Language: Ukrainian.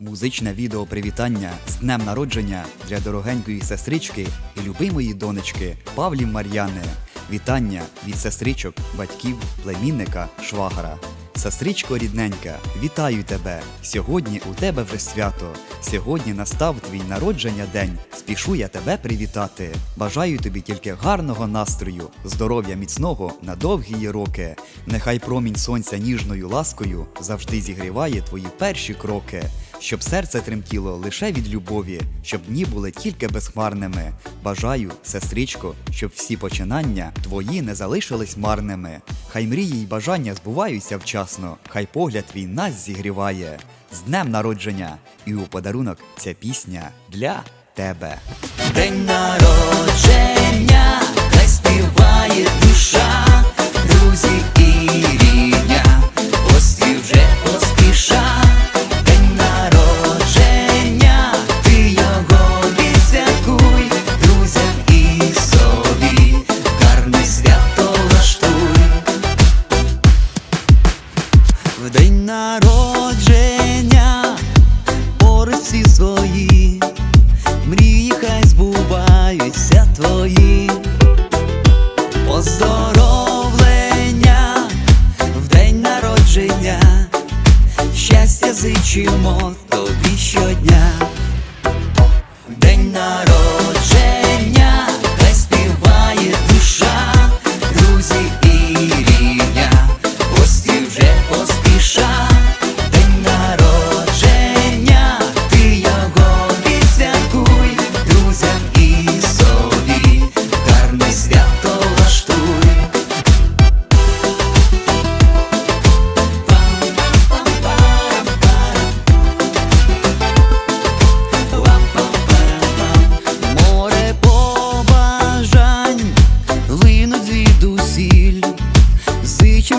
Музичне відео привітання з днем народження для дорогенької сестрички і любимої донечки Павлі Мар'яни. Вітання від сестричок, батьків, племінника, швагара. Сестричко рідненька, вітаю тебе! Сьогодні у тебе вже свято. Сьогодні настав твій народження день. Спішу я тебе привітати. Бажаю тобі тільки гарного настрою, здоров'я міцного на довгі роки. Нехай промінь сонця ніжною ласкою завжди зігріває твої перші кроки. Щоб серце тремтіло лише від любові, щоб дні були тільки безхмарними. Бажаю, сестричко, щоб всі починання твої не залишились марними. Хай мрії й бажання збуваються вчасно, хай погляд твій нас зігріває. З днем народження! І у подарунок ця пісня для тебе. День народження, хай співає день народження, порисі свої. Мрії хай збуваються твої, поздоровлення в день народження, щастя зичимо тобі